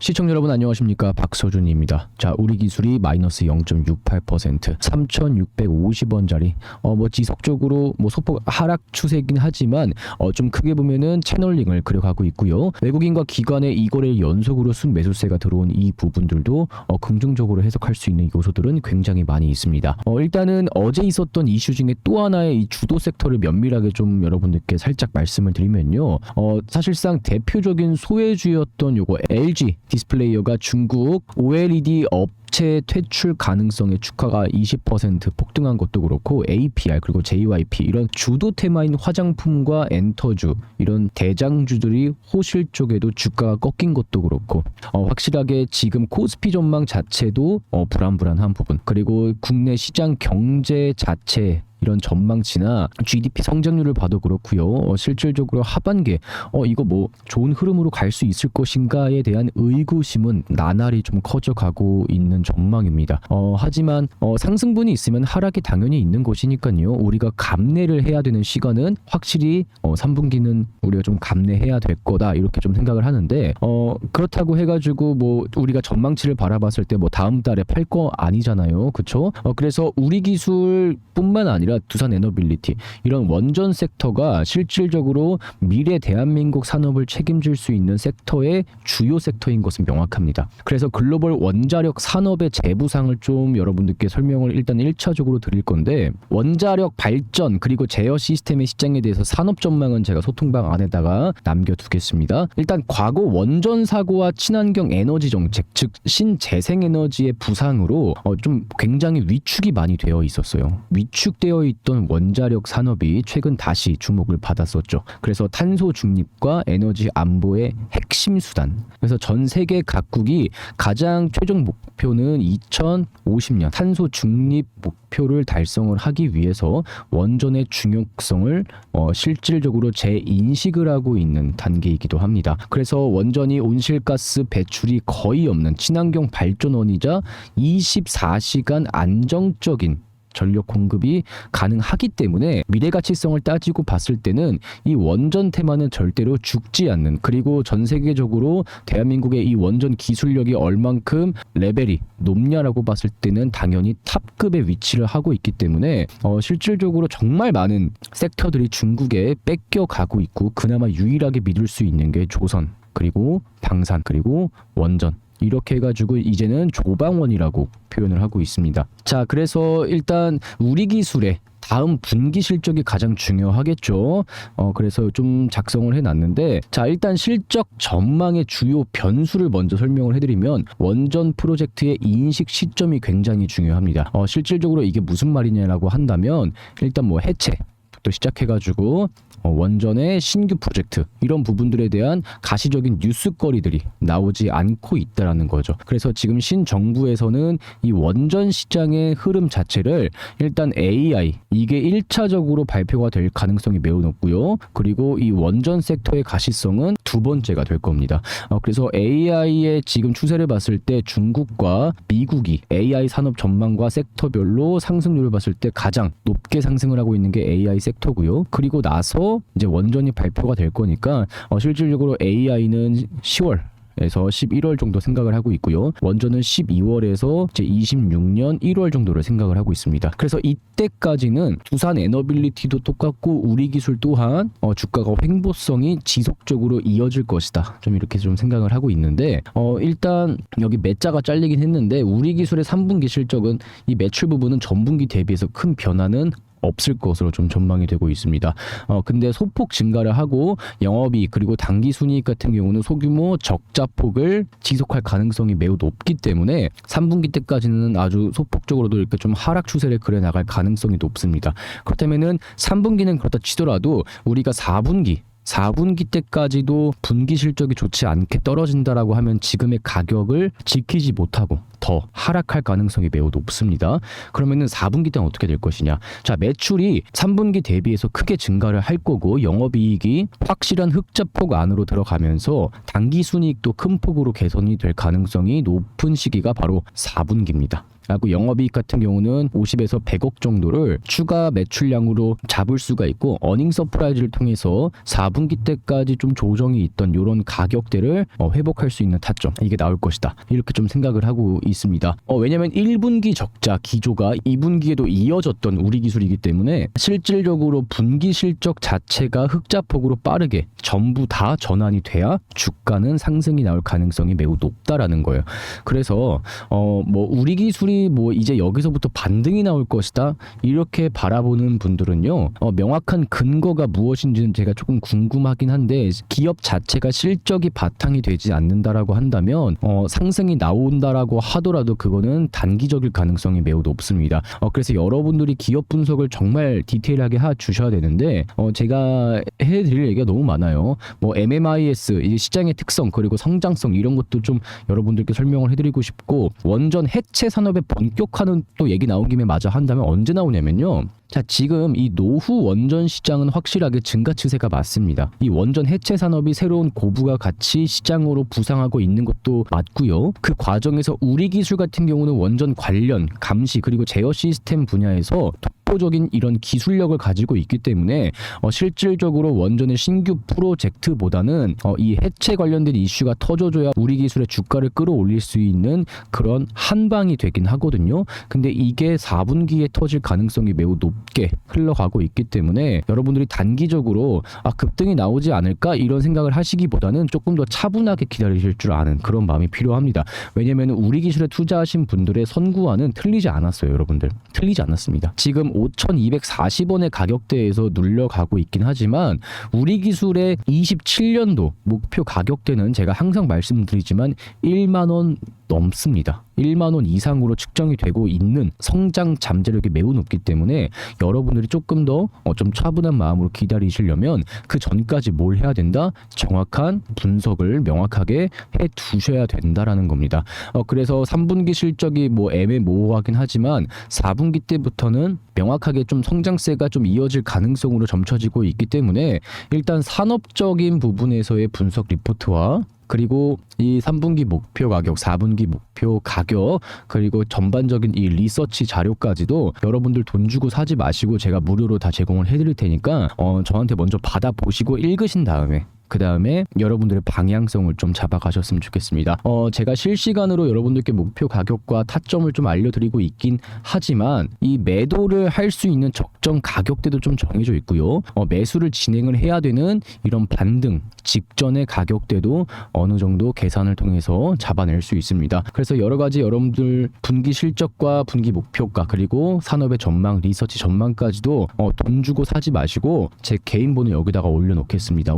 시청자 여러분 안녕하십니까 박서준입니다. 자 우리 기술이 마이너스 0.68% 3,650원짜리 어 뭐 지속적으로 뭐 소폭 하락 추세이긴 하지만 어 좀 크게 보면은 채널링을 그려가고 있고요. 외국인과 기관의 이거래일 연속으로 순 매수세가 들어온 이 부분들도 어 긍정적으로 해석할 수 있는 요소들은 굉장히 많이 있습니다. 어 일단은 어제 있었던 이슈 중에 또 하나의 이 주도 섹터를 면밀하게 좀 여러분들께 살짝 말씀을 드리면요. 어 사실상 대표적인 소외주였던 요거 LG 디스플레이어가 중국 OLED 업체 퇴출 가능성의 주가가 20% 폭등한 것도 그렇고 APR 그리고 JYP 이런 주도 테마인 화장품과 엔터주 이런 대장주들이 호실 쪽에도 주가가 꺾인 것도 그렇고 어, 확실하게 지금 코스피 전망 자체도 어, 불안불안한 부분. 그리고 국내 시장 경제 자체 이런 전망치나 GDP 성장률을 봐도 그렇고요. 어, 실질적으로 하반기에 어 이거 뭐 좋은 흐름으로 갈 수 있을 것인가에 대한 의구심은 나날이 좀 커져가고 있는 전망입니다. 어 하지만 어 상승분이 있으면 하락이 당연히 있는 것이니까요. 우리가 감내를 해야 되는 시간은 확실히 어 3분기는 우리가 좀 감내해야 될 거다 이렇게 좀 생각을 하는데 어 그렇다고 해가지고 뭐 우리가 전망치를 바라봤을 때 뭐 다음 달에 팔 거 아니잖아요. 그쵸? 어 그래서 우리 기술뿐만 아니라 두산 에너빌리티 이런 원전 섹터가 실질적으로 미래 대한민국 산업을 책임질 수 있는 섹터의 주요 섹터인 것은 명확합니다. 그래서 글로벌 원자력 산업의 재부상을 좀 여러분들께 설명을 일단 1차적으로 드릴 건데 원자력 발전 그리고 제어 시스템의 시장에 대해서 산업 전망은 제가 소통방 안에다가 남겨두겠습니다. 일단 과거 원전 사고와 친환경 에너지 정책 즉 신재생 에너지의 부상으로 어, 좀 굉장히 위축이 많이 되어 있었어요. 위축되어 있던 원자력 산업이 최근 다시 주목을 받았었죠. 그래서 탄소 중립과 에너지 안보의 핵심 수단. 그래서 전 세계 각국이 가장 최종 목표는 2050년 탄소 중립 목표를 달성을 하기 위해서 원전의 중요성을 어, 실질적으로 재인식을 하고 있는 단계이기도 합니다. 그래서 원전이 온실가스 배출이 거의 없는 친환경 발전원이자 24시간 안정적인 전력 공급이 가능하기 때문에 미래 가치성을 따지고 봤을 때는 이 원전 테마는 절대로 죽지 않는 그리고 전 세계적으로 대한민국의 이 원전 기술력이 얼만큼 레벨이 높냐라고 봤을 때는 당연히 탑급의 위치를 하고 있기 때문에 어, 실질적으로 정말 많은 섹터들이 중국에 뺏겨가고 있고 그나마 유일하게 믿을 수 있는 게 조선 그리고 방산 그리고 원전 이렇게 해가지고 이제는 조방원이라고 표현을 하고 있습니다. 자, 그래서 일단 우리 기술의 다음 분기 실적이 가장 중요하겠죠. 어, 그래서 좀 작성을 해놨는데, 자, 일단 실적 전망의 주요 변수를 먼저 설명을 해드리면, 원전 프로젝트의 인식 시점이 굉장히 중요합니다. 어, 실질적으로 이게 무슨 말이냐라고 한다면, 일단 뭐 해체, 부터 시작해가지고 어, 원전의 신규 프로젝트 이런 부분들에 대한 가시적인 뉴스거리들이 나오지 않고 있다라는 거죠. 그래서 지금 신 정부에서는 이 원전 시장의 흐름 자체를 일단 AI 이게 1차적으로 발표가 될 가능성이 매우 높고요. 그리고 이 원전 섹터의 가시성은 두 번째가 될 겁니다. 어, 그래서 AI의 지금 추세를 봤을 때 중국과 미국이 AI 산업 전망과 섹터별로 상승률을 봤을 때 가장 높게 상승을 하고 있는 게 AI 섹터고요. 그리고 나서 이제 원전이 발표가 될 거니까 어, 실질적으로 AI는 10월 에서 11월 정도 생각을 하고 있고요. 원전은 12월에서 이제 26년 1월 정도를 생각을 하고 있습니다. 그래서 이때까지는 두산 에너빌리티도 똑같고 우리 기술 또한 어, 주가가 횡보성이 지속적으로 이어질 것이다. 좀 이렇게 좀 생각을 하고 있는데 어, 일단 여기 매자가 잘리긴 했는데 우리 기술의 3분기 실적은 이 매출 부분은 전분기 대비해서 큰 변화는 없을 것으로 좀 전망이 되고 있습니다. 어 근데 소폭 증가를 하고 영업이익 그리고 당기 순이익 같은 경우는 소규모 적자 폭을 지속할 가능성이 매우 높기 때문에 3분기 때까지는 아주 소폭적으로도 이렇게 좀 하락 추세를 그려 나갈 가능성이 높습니다. 그렇다면은 3분기는 그렇다 치더라도 우리가 4분기 4분기 때까지도 분기 실적이 좋지 않게 떨어진다라고 하면 지금의 가격을 지키지 못하고 더 하락할 가능성이 매우 높습니다. 그러면은 4분기 때는 어떻게 될 것이냐? 자, 매출이 3분기 대비해서 크게 증가를 할 거고 영업이익이 확실한 흑자폭 안으로 들어가면서 당기 순이익도 큰 폭으로 개선이 될 가능성이 높은 시기가 바로 4분기입니다. 하고 영업이익 같은 경우는 50에서 100억 정도를 추가 매출량으로 잡을 수가 있고 어닝 서프라이즈를 통해서 4분기 때까지 좀 조정이 있던 이런 가격대를 어, 회복할 수 있는 타점 이게 나올 것이다 이렇게 좀 생각을 하고 있습니다. 어, 왜냐면 1분기 적자 기조가 2분기에도 이어졌던 우리 기술이기 때문에 실질적으로 분기 실적 자체가 흑자폭으로 빠르게 전부 다 전환이 돼야 주가는 상승이 나올 가능성이 매우 높다라는 거예요. 그래서 어 뭐 우리 기술이 뭐 이제 여기서부터 반등이 나올 것이다 이렇게 바라보는 분들은요 어 명확한 근거가 무엇인지는 제가 조금 궁금하긴 한데 기업 자체가 실적이 바탕이 되지 않는다라고 한다면 어 상승이 나온다라고 하더라도 그거는 단기적일 가능성이 매우 높습니다. 어 그래서 여러분들이 기업 분석을 정말 디테일하게 하 주셔야 되는데 어 제가 해드릴 얘기가 너무 많아요. 뭐 MMIS 이 시장의 특성 그리고 성장성 이런 것도 좀 여러분들께 설명을 해드리고 싶고 원전 해체 산업의 본격화는 또 얘기 나온 김에 마저 한다면 언제 나오냐면요. 자 지금 이 노후 원전 시장은 확실하게 증가 추세가 맞습니다. 이 원전 해체 산업이 새로운 고부가 가치 시장으로 부상하고 있는 것도 맞고요. 그 과정에서 우리 기술 같은 경우는 원전 관련 감시 그리고 제어 시스템 분야에서 독보적인 이런 기술력을 가지고 있기 때문에 어, 실질적으로 원전의 신규 프로젝트보다는 어, 이 해체 관련된 이슈가 터져줘야 우리 기술의 주가를 끌어올릴 수 있는 그런 한방이 되긴 하거든요. 근데 이게 4분기에 터질 가능성이 매우 높게 흘러가고 있기 때문에 여러분들이 단기적으로 아 급등이 나오지 않을까 이런 생각을 하시기보다는 조금 더 차분하게 기다리실 줄 아는 그런 마음이 필요합니다. 왜냐하면 우리 기술에 투자하신 분들의 선구안은 틀리지 않았어요, 여러분들. 틀리지 않았습니다. 지금 5,240원의 가격대에서 눌려가고 있긴 하지만 우리 기술의 27년도 목표 가격대는 제가 항상 말씀드리지만 1만 원 넘습니다. 1만 원 이상으로 측정이 되고 있는 성장 잠재력이 매우 높기 때문에 여러분들이 조금 더 좀 차분한 마음으로 기다리시려면 그 전까지 뭘 해야 된다? 정확한 분석을 명확하게 해 두셔야 된다라는 겁니다. 어, 그래서 3분기 실적이 뭐 애매모호하긴 하지만 4분기 때부터는 명확하게 좀 성장세가 좀 이어질 가능성으로 점쳐지고 있기 때문에 일단 산업적인 부분에서의 분석 리포트와 그리고 이 3분기 목표 가격, 4분기 목표 가격, 그리고 전반적인 이 리서치 자료까지도 여러분들 돈 주고 사지 마시고 제가 무료로 다 제공을 해드릴 테니까 어, 저한테 먼저 받아 보시고 읽으신 다음에 그 다음에 여러분들의 방향성을 좀 잡아가셨으면 좋겠습니다. 어, 제가 실시간으로 여러분들께 목표 가격과 타점을 좀 알려드리고 있긴 하지만 이 매도를 할 수 있는 적정 가격대도 좀 정해져 있고요. 어, 매수를 진행을 해야 되는 이런 반등 직전의 가격대도 어느 정도 계산을 통해서 잡아낼 수 있습니다. 그래서 여러 가지 여러분들 분기 실적과 분기 목표가 그리고 산업의 전망, 리서치 전망까지도 어, 돈 주고 사지 마시고 제 개인 번호 여기다가 올려놓겠습니다.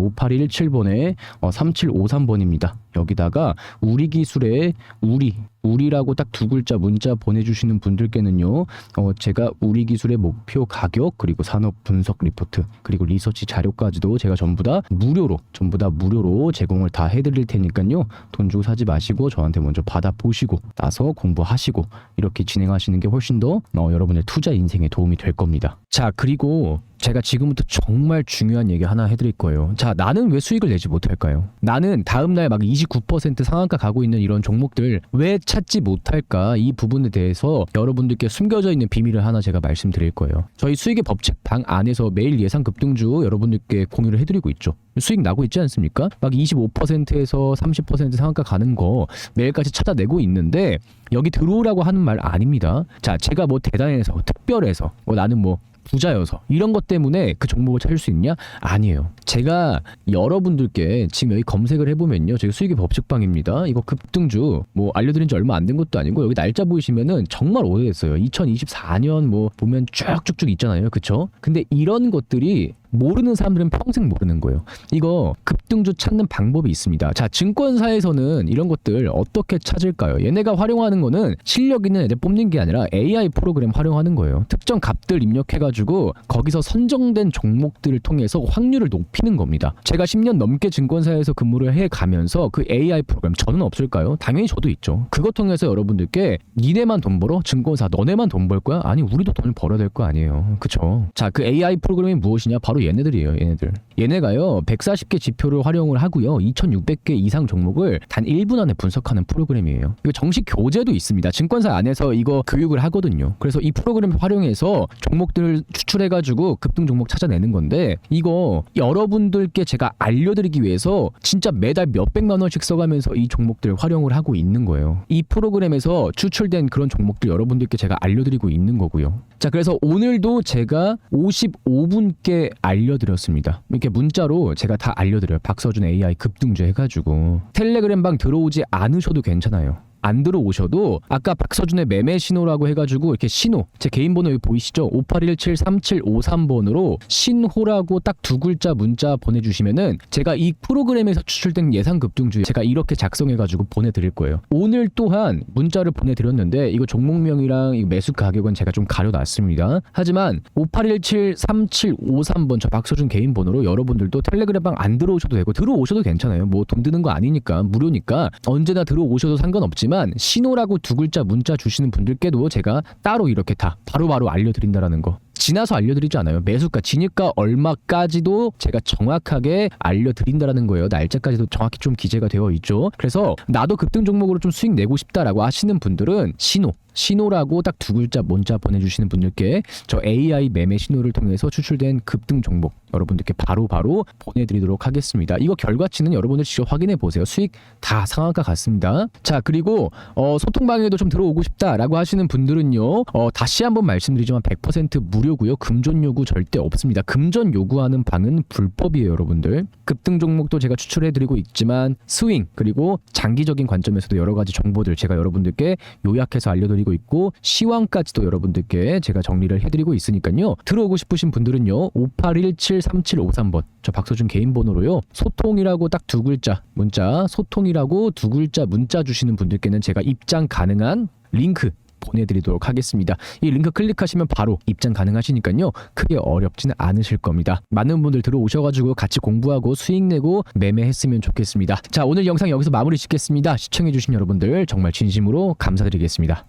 5817번에 어, 3753번입니다. 여기다가 우리 기술의 우리 우리라고 딱 두 글자 문자 보내주시는 분들께는요, 어, 제가 우리 기술의 목표 가격 그리고 산업 분석 리포트 그리고 리서치 자료까지도 제가 전부 다 무료로 전부 다 무료로 제공을 다 해드릴 테니까요, 돈 주고 사지 마시고 저한테 먼저 받아 보시고 나서 공부하시고 이렇게 진행하시는 게 훨씬 더 어, 여러분의 투자 인생에 도움이 될 겁니다. 자 그리고 제가 지금부터 정말 중요한 얘기 하나 해드릴 거예요. 자, 나는 왜 수익을 내지 못할까요? 나는 다음날 막29% 상한가 가고 있는 이런 종목들 왜 찾지 못할까? 이 부분에 대해서 여러분들께 숨겨져 있는 비밀을 하나 제가 말씀드릴 거예요. 저희 수익의 법칙 방 안에서 매일 예상 급등주 여러분들께 공유를 해드리고 있죠. 수익 나고 있지 않습니까? 막 25%에서 30% 상한가 가는 거 매일까지 찾아내고 있는데 여기 들어오라고 하는 말 아닙니다. 자, 제가 뭐 대단해서 특별해서 뭐 나는 뭐 부자여서 이런 것 때문에 그 종목을 찾을 수 있냐? 아니에요. 제가 여러분들께 지금 여기 검색을 해보면요. 저희 수익의 법칙방입니다. 이거 급등주 뭐 알려드린 지 얼마 안 된 것도 아니고 여기 날짜 보이시면은 정말 오래됐어요. 2024년 뭐 보면 쭉쭉쭉 있잖아요. 그쵸? 근데 이런 것들이 모르는 사람들은 평생 모르는 거예요. 이거 급등주 찾는 방법이 있습니다. 자, 증권사에서는 이런 것들 어떻게 찾을까요? 얘네가 활용하는 거는 실력 있는 애들 뽑는 게 아니라 AI 프로그램 활용하는 거예요. 특정 값들 입력해가지고 거기서 선정된 종목들을 통해서 확률을 높이는 겁니다. 제가 10년 넘게 증권사에서 근무를 해 가면서 그 AI 프로그램 저는 없을까요? 당연히 저도 있죠. 그것 통해서 여러분들께 니네만 돈 벌어? 증권사 너네만 돈 벌 거야? 아니 우리도 돈을 벌어야 될 거 아니에요. 그쵸? 자, 그 AI 프로그램이 무엇이냐? 바로 얘네들이에요, 얘네들. 얘네가요 140개 지표를 활용을 하고요 2,600개 이상 종목을 단 1분 안에 분석하는 프로그램이에요. 이거 정식 교재도 있습니다. 증권사 안에서 이거 교육을 하거든요. 그래서 이 프로그램 활용해서 종목들을 추출해가지고 급등 종목 찾아내는 건데 이거 여러분들께 제가 알려드리기 위해서 진짜 매달 몇백만 원씩 써가면서 이 종목들 활용을 하고 있는 거예요. 이 프로그램에서 추출된 그런 종목들 여러분들께 제가 알려드리고 있는 거고요. 자 그래서 오늘도 제가 55분께 알려드렸습니다. 이렇게 문자로 제가 다 알려드려요. 박서준 AI 급등주 해가지고 텔레그램 방 들어오지 않으셔도 괜찮아요. 안 들어오셔도 아까 박서준의 매매 신호라고 해가지고 이렇게 신호 제 개인 번호 여기 보이시죠? 58173753번으로 신호라고 딱 두 글자 문자 보내주시면은 제가 이 프로그램에서 추출된 예상 급등주 제가 이렇게 작성해가지고 보내드릴 거예요. 오늘 또한 문자를 보내드렸는데 이거 종목명이랑 이 매수 가격은 제가 좀 가려놨습니다. 하지만 58173753번 저 박서준 개인 번호로 여러분들도 텔레그램 방 안 들어오셔도 되고 들어오셔도 괜찮아요. 뭐 돈 드는 거 아니니까 무료니까 언제나 들어오셔도 상관없지만 신호라고 두 글자 문자 주시는 분들께도 제가 따로 이렇게 다 바로 바로 알려드린다라는 거. 지나서 알려드리지 않아요. 매수가, 진입가 얼마까지도 제가 정확하게 알려드린다라는 거예요. 날짜까지도 정확히 좀 기재가 되어 있죠. 그래서 나도 급등 종목으로 좀 수익 내고 싶다라고 하시는 분들은 신호, 신호라고 딱 두 글자 문자 보내주시는 분들께 저 AI 매매 신호를 통해서 추출된 급등 종목 여러분들께 바로 바로 보내드리도록 하겠습니다. 이거 결과치는 여러분들 직접 확인해 보세요. 수익 다 상한가 같습니다. 자 그리고 어, 소통방에도 좀 들어오고 싶다라고 하시는 분들은요. 어, 다시 한번 말씀드리지만 100% 무료고요. 금전 요구 절대 없습니다. 금전 요구하는 방은 불법이에요, 여러분들. 급등 종목도 제가 추출해 드리고 있지만 스윙 그리고 장기적인 관점에서도 여러 가지 정보들 제가 여러분들께 요약해서 알려드 리고 있고 시황까지도 여러분들께 제가 정리를 해드리고 있으니까요. 들어오고 싶으신 분들은요. 58173753번 저 박서준 개인 번호로요. 소통이라고 딱 두 글자 문자 소통이라고 두 글자 문자 주시는 분들께는 제가 입장 가능한 링크 보내드리도록 하겠습니다. 이 링크 클릭하시면 바로 입장 가능하시니까요. 크게 어렵지는 않으실 겁니다. 많은 분들 들어오셔가지고 같이 공부하고 수익 내고 매매했으면 좋겠습니다. 자 오늘 영상 여기서 마무리 짓겠습니다. 시청해주신 여러분들 정말 진심으로 감사드리겠습니다.